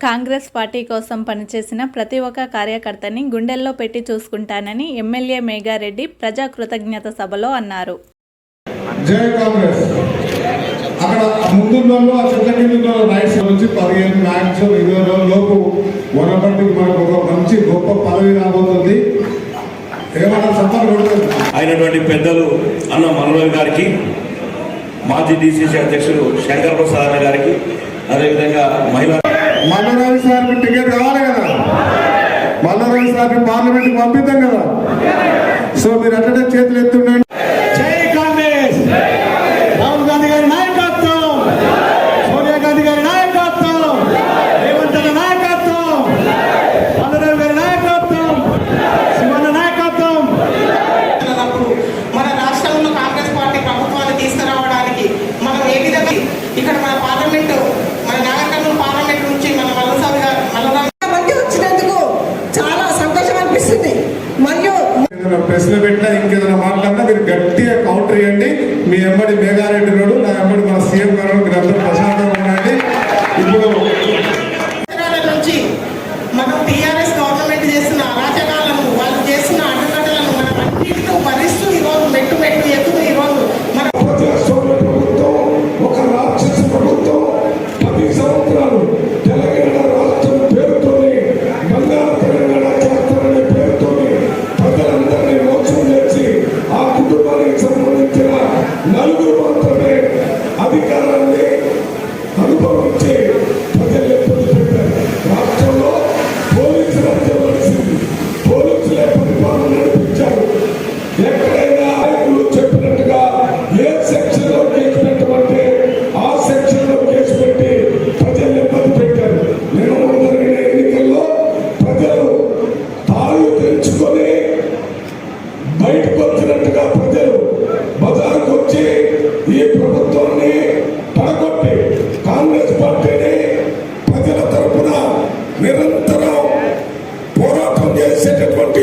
Congress party కోసం పనిచేసిన ప్రతి ఒక్క కార్యకర్తని గుండెల్లో పెట్టి చూసుకుంటానని ఎమ్మెల్యే మేఘారెడ్డి ప్రజా కృతజ్ఞత సభలో అన్నారు. జై కాంగ్రెస్. అక్కడ ముందున్న వాళ్ళు ఆ చెట్ల కింద ఉన్న వాళ్ళు రైట్ సైడ్ నుంచి పదిహేను మ్యాక్సిమం ఇరవై రోజుల లోపు వనపర్తికి మనకు ఒక మంచి గొప్ప పదవి రాబోతుంది. ఏమన్నా సత్తా కొడుతుంది అయినటువంటి పెద్దలు అన్న మనోహర్ గారికి మాజీ డిసిసి అధ్యక్షుడు శంకర్ ప్రసాద్ గారికి అదేవిధంగా మహిళా మల్లరాజు సార్కి టికెట్ కావాలి కదా? మల్లరాజు సార్ని పార్లమెంట్ పంపిద్దాం కదా? సో మీరు అట్లనే చేతులు ఎత్తుండే చేసింది. మరియు ఏదైనా ప్రశ్న పెట్టినా ఇంకేదైనా మాట్లాడినా మీరు గట్టిగా కౌంటర్ ఇవ్వండి మీ ఎమ్మడి మేఘారెడ్డి రోడ్డు నా ఎమ్మడి మన సీఎం గారు మీరు అందరూ ప్రశాంతంగా ఉండండి. ఇప్పుడు aplicar Set accepted one